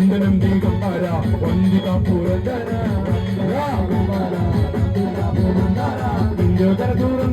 ചന്ദനം ദീകമ്പാര വന്ദിക പുരതര രാഘുമാര ഇന്ത്യോദര ദൂരം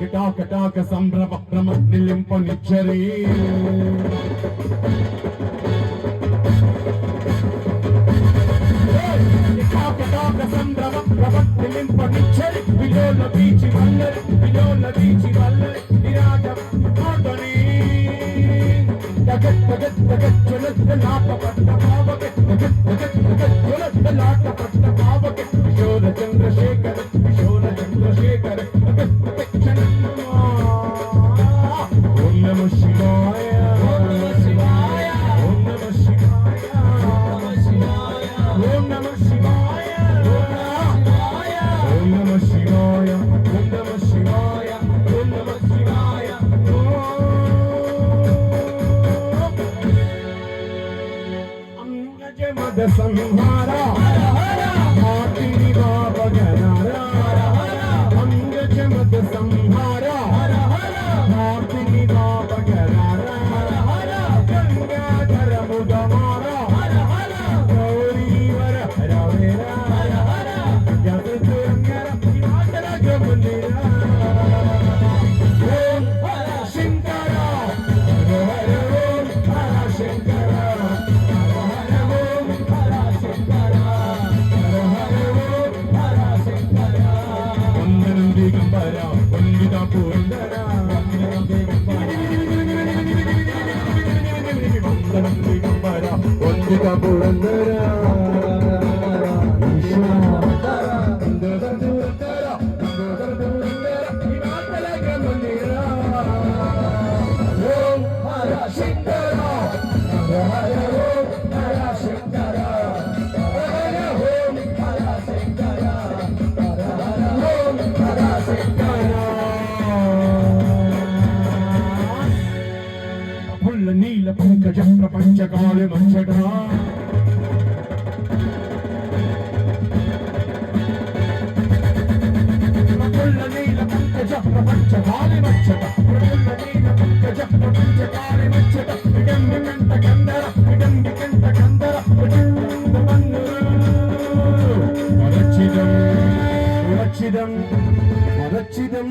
కిటాకటాక సంభ్రమ భ్రమ నిలింపనిచ్చరి కిటాకటాక సంభ్రమ భ్రమ నిలింపనిచ్చరి విలోల బీచి వల్లరి విలోల బీచి వల్లరి విరాట మాటని జగత్ జగత్ జగత్ జ్వలత్ లాట జగత్ జగత్ జగత్ కిషోర Chandrasekhara the sun Shake that off! వందనం నీల పంకజ ప్రపంచకాలి మంచటా. ప్రఫుల్ల నీల పంకజ ప్రపంచ కాలి మచ్చట ప్రఫుల్ల నీల పంకజ ప్రపంచ కాలి మచ్చట విడంబి కంట కందర విడంబి కంట కందర ప్రచండ విడంబ మరచిదం సురక్షిదం మరచిదం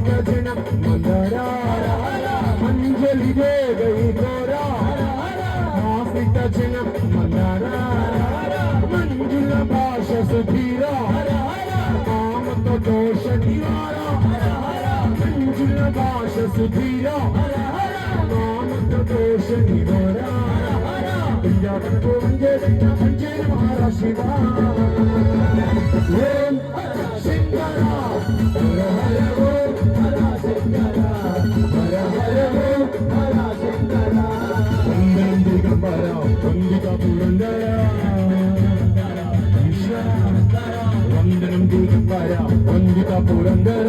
ಗೈತ ಜನ ಮಂದರ ಮಂಜಲಿಗೆ ಗೈತೋರ ಮಾಫಿತ ಜನ ಮಂದರ ಮಂಜುಲ ಭಾಷ ಸುಧೀರ ಕಾಮತ ದೋಷ ನಿವಾರ ಮಂಜುಲ ಭಾಷ ಸುಧೀರ ಕಾಮತ ದೋಷ ನಿವಾರ ಪಂಜಾಬ್ ಗೋವಿಂದ ಪಂಜೆ ನಮಃ ಶಿವಾಯ പുരന്തര വന്ദനം ഗുരുവായ വന്ദിത പുരന്തര.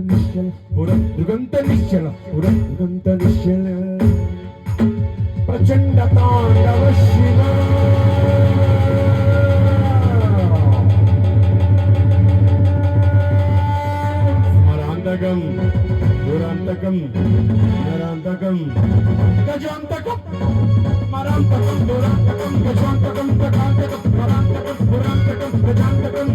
ನಿಶ್ಚಲ ಪುರ ದುಗಂತ ನಿಶ್ಚಲ ಪುರ ದುಗಂತ ನಿಶ್ಚಲ ಪ್ರಚಂಡ ತಾಂಡವ ಶಿವ ಮರಾಂತಕಂ ದುರಾಂತಕಂ ನರಾಂತಕಂ ಗಜಾಂತಕಂ ಮರಾಂತಕಂ ದುರಾಂತಕಂ ಗಜಾಂತಕಂ ತಕಾಂತಕಂ ಮರಾಂತಕಂ ದುರಾಂತಕಂ ಗಜಾಂತಕಂ